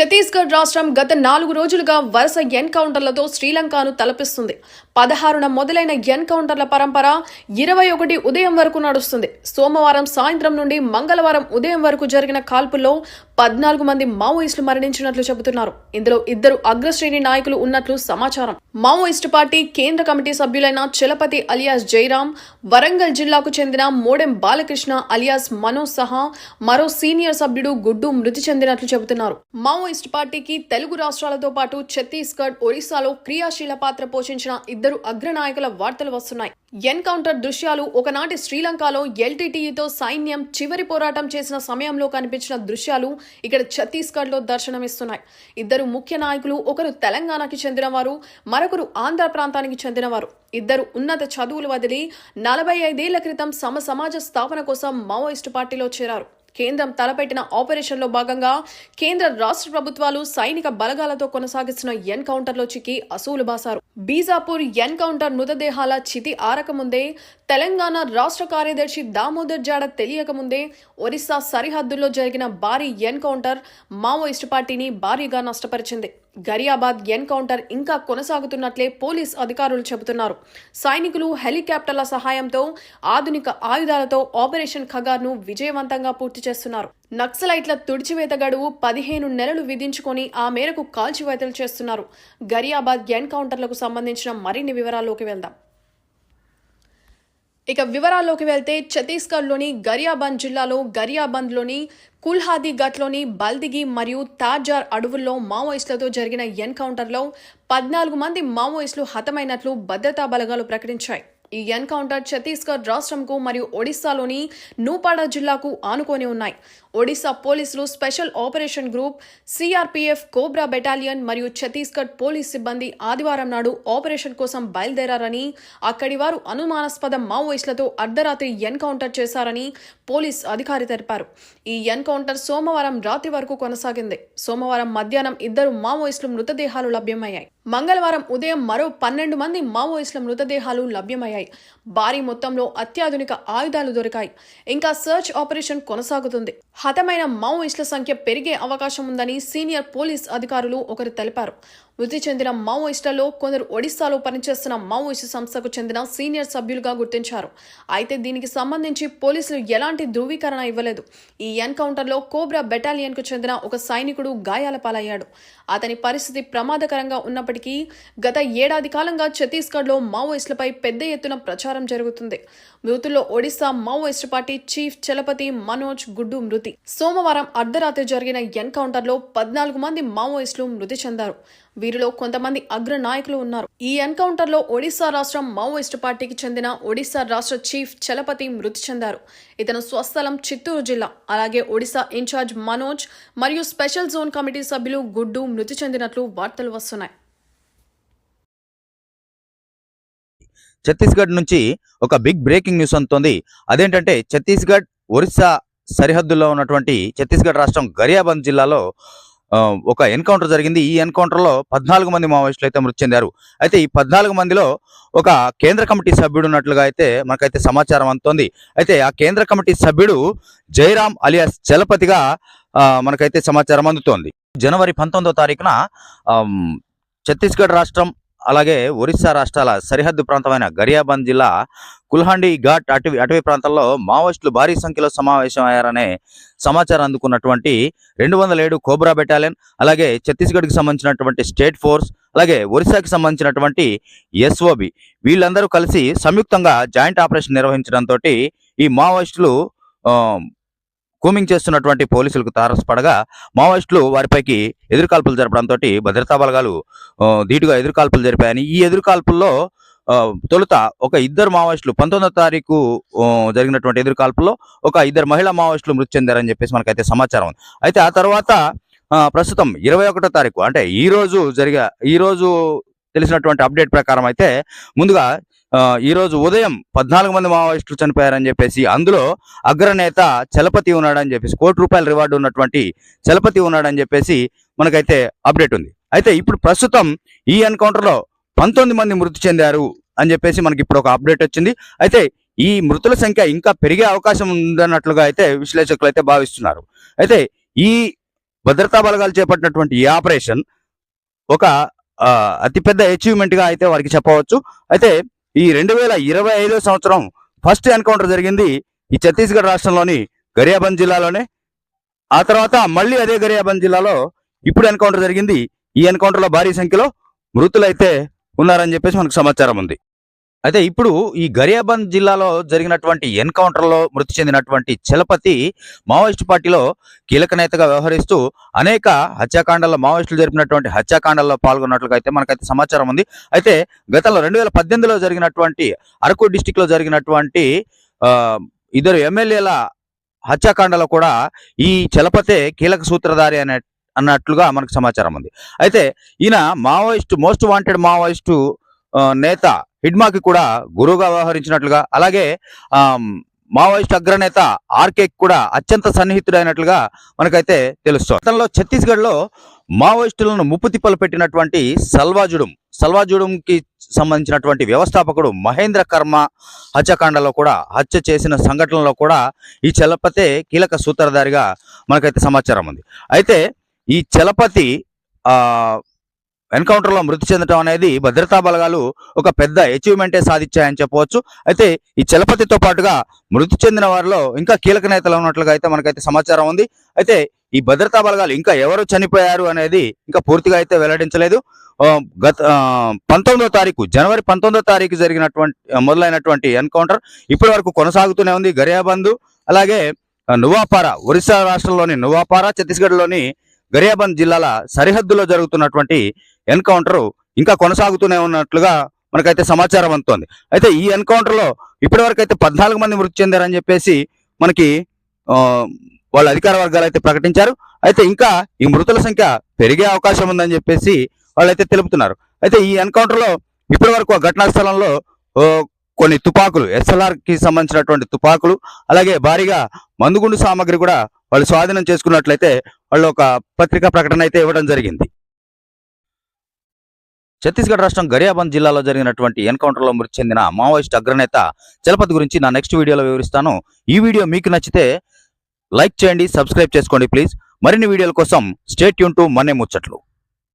ఛత్తీస్గఢ్ రాష్ట్రం గత నాలుగు రోజులుగా వరుస ఎన్కౌంటర్లతో శ్రీలంకను తలపిస్తుంది. పదహారున మొదలైన ఎన్కౌంటర్ల పరంపర ఇరవై ఒకటి ఉదయం వరకు నడుస్తుంది. సోమవారం సాయంత్రం నుండి మంగళవారం ఉదయం వరకు జరిగిన కాల్పుల్లో పద్నాలుగు మంది మావోయిస్టులు మరణించినట్లు చెబుతున్నారు. ఇందులో ఇద్దరు అగ్రశ్రేణి నాయకులు ఉన్నట్లు సమాచారం. మావోయిస్టు పార్టీ కేంద్ర కమిటీ సభ్యులైన చలపతి అలియాస్ జయరాం వరంగల్ జిల్లాకు చెందిన మోడెం బాలకృష్ణ అలియాస్ మనోజ్ సహా మరో సీనియర్ సభ్యుడు గుడ్డు మృతి చెందినట్లు చెబుతున్నారు. మావోయిస్ట్ పార్టీకి తెలుగు రాష్ట్రాలతో పాటు ఛత్తీస్గఢ్ ఒరిస్సాలో క్రియాశీల పాత్ర పోషించిన ఇద్దరు అగ్రనాయకుల వార్తలు వస్తున్నాయి. ఎన్కౌంటర్ దృశ్యాలు ఒకనాటి శ్రీలంకలో ఎల్టీటీఈతో సైన్యం చివరి పోరాటం చేసిన సమయంలో కనిపించిన దృశ్యాలు ఇక్కడ ఛత్తీస్గఢ్లో దర్శనమిస్తున్నాయి. ఇద్దరు ముఖ్య నాయకులు ఒకరు తెలంగాణకి చెందినవారు మరొకరు ఆంధ్ర ప్రాంతానికి చెందినవారు. ఇద్దరు ఉన్నత చదువులు వదిలి నలభై ఐదేళ్ళ క్రితం సమ సమాజ స్థాపన కోసం మావోయిస్టు పార్టీలో చేరారు. కేంద్రం తలపెట్టిన ఆపరేషన్లో భాగంగా కేంద్ర రాష్ట్ర ప్రభుత్వాలు సైనిక బలగాలతో కొనసాగిస్తున్న ఎన్కౌంటర్లో చిక్కి అసూలు బాసారు బీజాపూర్ ఎన్కౌంటర్ మృతదేహాల చితి ఆరకముందే తెలంగాణ రాష్ట్ర కార్యదర్శి దామోదర్ జాడ తెలియకముందే ఒరిస్సా సరిహద్దుల్లో జరిగిన భారీ ఎన్కౌంటర్ మావోయిస్టు పార్టీని భారీగా నష్టపరిచింది. గరియాబాద్ ఎన్కౌంటర్ ఇంకా కొనసాగుతున్నట్లే పోలీస్ అధికారులు చెబుతున్నారు. సైనికులు హెలికాప్టర్ల సహాయంతో ఆధునిక ఆయుధాలతో ఆపరేషన్ ఖగార్ను విజయవంతంగా పూర్తి చేస్తున్నారు. నక్సలైట్ల తుడిచివేత గడువు పదిహేను నెలలు విధించుకొని ఆ మేరకు కాల్చివేతలు చేస్తున్నారు. గరియాబాద్ ఎన్కౌంటర్లకు సంబంధించిన మరిన్ని వివరాల్లోకి వెళ్దాం. ఇక వివరాల్లోకి వెళ్తే ఛత్తీస్గఢ్లోని గరియాబంద్ జిల్లాలో గరియాబంద్లోని కుల్హాది ఘట్లోని బల్దిగి మరియు తాజార్ అడవుల్లో మావోయిస్టులతో జరిగిన ఎన్కౌంటర్లో పద్నాలుగు మంది మావోయిస్టులు హతమైనట్లు భద్రతా బలగాలు ప్రకటించాయి. ఈ ఎన్కౌంటర్ ఛత్తీస్గఢ్ రాష్ట్రంకు మరియు ఒడిశాలోని నూపాడ జిల్లాకు ఆనుకొని ఉన్నాయి. ఒడిశా పోలీసులు special operation group CRPF COBRA battalion మరియు ఛత్తీస్గఢ్ పోలీస్ సిబ్బంది ఆదివారం నాడు ఆపరేషన్ కోసం బయలుదేరారని అక్కడి వారు అనుమానాస్పద మావోయిస్టులతో అర్ధరాత్రి ఎన్కౌంటర్ చేశారని పోలీస్ అధికారి తెలిపారు. ఈ ఎన్కౌంటర్ సోమవారం రాత్రి వరకు కొనసాగింది. సోమవారం మధ్యాహ్నం ఇద్దరు మావోయిస్టులు మృతదేహాలు లభ్యమయ్యాయి. మంగళవారం ఉదయం మరో పన్నెండు మంది మావోయిస్టుల మృతదేహాలు లభ్యమయ్యాయి. భారీ మొత్తంలో అత్యాధునిక ఆయుధాలు దొరికాయి. ఇంకా సర్చ్ ఆపరేషన్ కొనసాగుతుంది. హతమైన మావోయిస్టుల సంఖ్య పెరిగే అవకాశం ఉందని సీనియర్ పోలీస్ అధికారులు ఒకరు తెలిపారు. మృతి చెందిన మావోయిస్టులలో కొందరు ఒడిశాలో పనిచేస్తున్న మావోయిస్టు సంస్థకు చెందిన సీనియర్ సభ్యులుగా గుర్తించారు. అయితే దీనికి సంబంధించి పోలీసులు ఎలాంటి ధృవీకరణ ఇవ్వలేదు. ఈ ఎన్కౌంటర్లో కోబ్రా బెటాలియన్కు చెందిన ఒక సైనికుడు గాయాల పాలయ్యాడు. అతని పరిస్థితి ప్రమాదకరంగా ఉన్నప్పటికీ గత ఏడాది కాలంగా ఛత్తీస్గఢ్లో మావోయిస్టులపై పెద్ద ఎత్తున ప్రచారం జరుగుతుంది. మృతుల్లో Odisha Maoist party chief Chalapathi Manoj Guddu మృతి. సోమవారం అర్ధరాత్రి జరిగిన ఎన్కౌంటర్లో పద్నాలుగు మంది మావోయిస్టులు మృతి చెందారు. వీరిలో కొంతమంది అగ్ర నాయకులు ఉన్నారు. ఈ ఎన్కౌంటర్లో ఒడిశా రాష్ట్రం మావోయిస్టు పార్టీకి చెందిన ఒడిశా రాష్ట్ర చీఫ్ చలపతి మృతి చెందారు. ఇతను స్వస్థలం చిత్తూరు జిల్లా. అలాగే ఒడిశా ఇన్ఛార్జ్ మనోజ్ మరియు స్పెషల్ జోన్ కమిటీ సభ్యులు గుడ్డు మృతి చెందినట్లు వార్తలు వస్తున్నాయి. ఛత్తీస్గఢ్ నుంచి ఒక బిగ్ బ్రేకింగ్ న్యూస్ అందుతోంది. అదేంటంటే ఛత్తీస్గఢ్ ఒరిస్సా సరిహద్దుల్లో ఉన్నటువంటి ఛత్తీస్గఢ్ రాష్ట్రం గరియాబంద్ జిల్లాలో ఒక ఎన్కౌంటర్ జరిగింది. ఈ ఎన్కౌంటర్లో పద్నాలుగు మంది మావోయిస్టులు అయితే మృతి చెందారు. అయితే ఈ పద్నాలుగు మందిలో ఒక కేంద్ర కమిటీ సభ్యుడు ఉన్నట్లుగా అయితే మనకైతే సమాచారం అందుతోంది. అయితే ఆ కేంద్ర కమిటీ సభ్యుడు జయరాం అలియాస్ చలపతిగా మనకైతే సమాచారం అందుతోంది. జనవరి పంతొమ్మిదో తారీఖున ఛత్తీస్గఢ్ రాష్ట్రం అలాగే ఒరిస్సా రాష్ట్రాల సరిహద్దు ప్రాంతమైన గరియాబంద్ జిల్లా కుల్హాండి ఘాట్ అటవీ అటవీ ప్రాంతంలో మావోయిస్టులు భారీ సంఖ్యలో సమావేశమయ్యారనే సమాచారం అందుకున్నటువంటి రెండు వందల ఏడు కోబ్రా బెటాలియన్ అలాగే ఛత్తీస్గఢ్కి సంబంధించినటువంటి స్టేట్ ఫోర్స్ అలాగే ఒరిస్సాకి సంబంధించినటువంటి ఎస్ఓబి. వీళ్ళందరూ కలిసి సంయుక్తంగా జాయింట్ ఆపరేషన్ నిర్వహించడంతో ఈ మావోయిస్టులు ఆ, కూమింగ్ చేస్తున్నటువంటి పోలీసులకు తారసపడగా మావోయిస్టులు వారిపైకి ఎదురుకాల్పులు జరపడంతో భద్రతా బలగాలు ధీటుగా ఎదురుకాల్పులు జరిపాయని. ఈ ఎదురుకాల్పుల్లో ఆ, తొలుత ఒక ఇద్దరు మావోయిస్టులు పంతొమ్మిదో తారీఖు జరిగినటువంటి ఎదురుకాల్పుల్లో ఒక ఇద్దరు మహిళా మావోయిస్టులు మృతి చెందారని చెప్పేసి మనకైతే సమాచారం ఉంది. అయితే ఆ తర్వాత ఆ, ప్రస్తుతం ఇరవై ఒకటో తారీఖు అంటే ఈ రోజు జరిగే ఈ రోజు తెలిసినటువంటి అప్డేట్ ప్రకారం అయితే ముందుగా ఈరోజు ఉదయం పద్నాలుగు మంది మావోయిస్టులు చనిపోయారని చెప్పేసి అందులో అగ్రనేత చలపతి ఉన్నాడని చెప్పేసి కోటి రూపాయల రివార్డు ఉన్నటువంటి చలపతి ఉన్నాడని చెప్పేసి మనకైతే అప్డేట్ ఉంది. అయితే ఇప్పుడు ప్రస్తుతం ఈ ఎన్కౌంటర్లో పంతొమ్మిది మంది మృతి చెందారు అని చెప్పేసి మనకి ఇప్పుడు ఒక అప్డేట్ వచ్చింది. అయితే ఈ మృతుల సంఖ్య ఇంకా పెరిగే అవకాశం ఉందన్నట్లుగా అయితే విశ్లేషకులు అయితే భావిస్తున్నారు. అయితే ఈ భద్రతా బలగాలు చేపట్టినటువంటి ఈ ఆపరేషన్ ఒక అతిపెద్ద అచీవ్మెంట్గా అయితే వారికి చెప్పవచ్చు. అయితే ఈ రెండు వేల ఇరవై ఐదో సంవత్సరం ఫస్ట్ ఎన్కౌంటర్ జరిగింది ఈ ఛత్తీస్గఢ్ రాష్ట్రంలోని గరియాబంద్ జిల్లాలోనే. ఆ తర్వాత మళ్ళీ అదే గరియాబంద్ జిల్లాలో ఇప్పుడు ఎన్కౌంటర్ జరిగింది. ఈ ఎన్కౌంటర్లో భారీ సంఖ్యలో మృతులైతే ఉన్నారని చెప్పేసి మనకు సమాచారం ఉంది. అయితే ఇప్పుడు ఈ గరియాబంద్ జిల్లాలో జరిగినటువంటి ఎన్కౌంటర్లో మృతి చెందినటువంటి చలపతి మావోయిస్టు పార్టీలో కీలక నేతగా వ్యవహరిస్తూ అనేక హత్యాకాండాల్లో మావోయిస్టులు జరిపినటువంటి హత్యాకాండాల్లో పాల్గొన్నట్లుగా అయితే మనకైతే సమాచారం ఉంది. అయితే గతంలో రెండు వేల పద్దెనిమిదిలో జరిగినటువంటి అరకు డిస్టిక్లో జరిగినటువంటి ఆ, ఇద్దరు ఎమ్మెల్యేల హత్యాకాండలో కూడా ఈ చలపతే కీలక సూత్రధారి అనే అన్నట్లుగా మనకు సమాచారం ఉంది. అయితే ఈయన మావోయిస్టు మోస్ట్ వాంటెడ్ మావోయిస్టు నేత హిడ్మాకి కూడా గురువుగా వ్యవహరించినట్లుగా అలాగే మావోయిస్ట్ అగ్రనేత ఆర్కే కూడా అత్యంత సన్నిహితుడైనట్లుగా మనకైతే తెలుస్తుంది. గతంలో ఛత్తీస్గఢ్లో మావోయిస్టులను ముప్పు తిప్పలు పెట్టినటువంటి సల్వాజుడుం సల్వాజుడుంకి సంబంధించినటువంటి వ్యవస్థాపకుడు మహేంద్ర కర్మ హత్యాకాండలో కూడా హత్య చేసిన సంఘటనలో కూడా ఈ చలపతే కీలక సూత్రధారిగా మనకైతే సమాచారం ఉంది. అయితే ఈ చలపతి ఎన్కౌంటర్లో మృతి చెందడం అనేది భద్రతా బలగాలు ఒక పెద్ద అచీవ్మెంటే సాధించాయని చెప్పవచ్చు. అయితే ఈ చలపతితో పాటుగా మృతి చెందిన వారిలో ఇంకా కీలక నేతలు ఉన్నట్లుగా అయితే మనకైతే సమాచారం ఉంది. అయితే ఈ భద్రతా బలగాలు ఇంకా ఎవరు చనిపోయారు అనేది ఇంకా పూర్తిగా అయితే వెల్లడించలేదు. గత పంతొమ్మిదో తారీఖు జనవరి పంతొమ్మిదో తారీఖు జరిగినటువంటి మొదలైనటువంటి ఎన్కౌంటర్ ఇప్పటి వరకు కొనసాగుతూనే ఉంది. గరియాబంధు అలాగే నువాపారా ఒరిస్సా రాష్ట్రంలోని నువాపారా ఛత్తీస్గఢ్లోని గరియాబంద్ జిల్లాల సరిహద్దులో జరుగుతున్నటువంటి ఎన్కౌంటర్ ఇంకా కొనసాగుతూనే ఉన్నట్లుగా మనకైతే సమాచారం అందుతోంది. అయితే ఈ ఎన్కౌంటర్లో ఇప్పటి వరకు అయితే పద్నాలుగు మంది మృతి చెందారని చెప్పేసి మనకి వాళ్ళ అధికార వర్గాలు అయితే ప్రకటించారు. అయితే ఇంకా ఈ మృతుల సంఖ్య పెరిగే అవకాశం ఉందని చెప్పేసి వాళ్ళైతే తెలుపుతున్నారు. అయితే ఈ ఎన్కౌంటర్లో ఇప్పటి వరకు ఆ ఘటనా స్థలంలో కొన్ని తుపాకులు ఎస్ఎల్ఆర్కి సంబంధించినటువంటి తుపాకులు అలాగే భారీగా మందుగుండు సామాగ్రి కూడా వాళ్ళు స్వాధీనం చేసుకున్నట్లయితే వాళ్ళు ఒక పత్రికా ప్రకటన అయితే ఇవ్వడం జరిగింది. ఛత్తీస్గఢ్ రాష్ట్రం గరియాబంద్ జిల్లాలో జరిగినటువంటి ఎన్కౌంటర్లో మృతి చెందిన మావోయిస్ట్ అగ్రనేత చలపతి గురించి నా నెక్స్ట్ వీడియోలో వివరిస్తాను. ఈ వీడియో మీకు నచ్చితే లైక్ చేయండి సబ్స్క్రైబ్ చేసుకోండి ప్లీజ్. మరిన్ని వీడియోల కోసం స్టేట్ యూన్ టు మనే ముచ్చట్లు.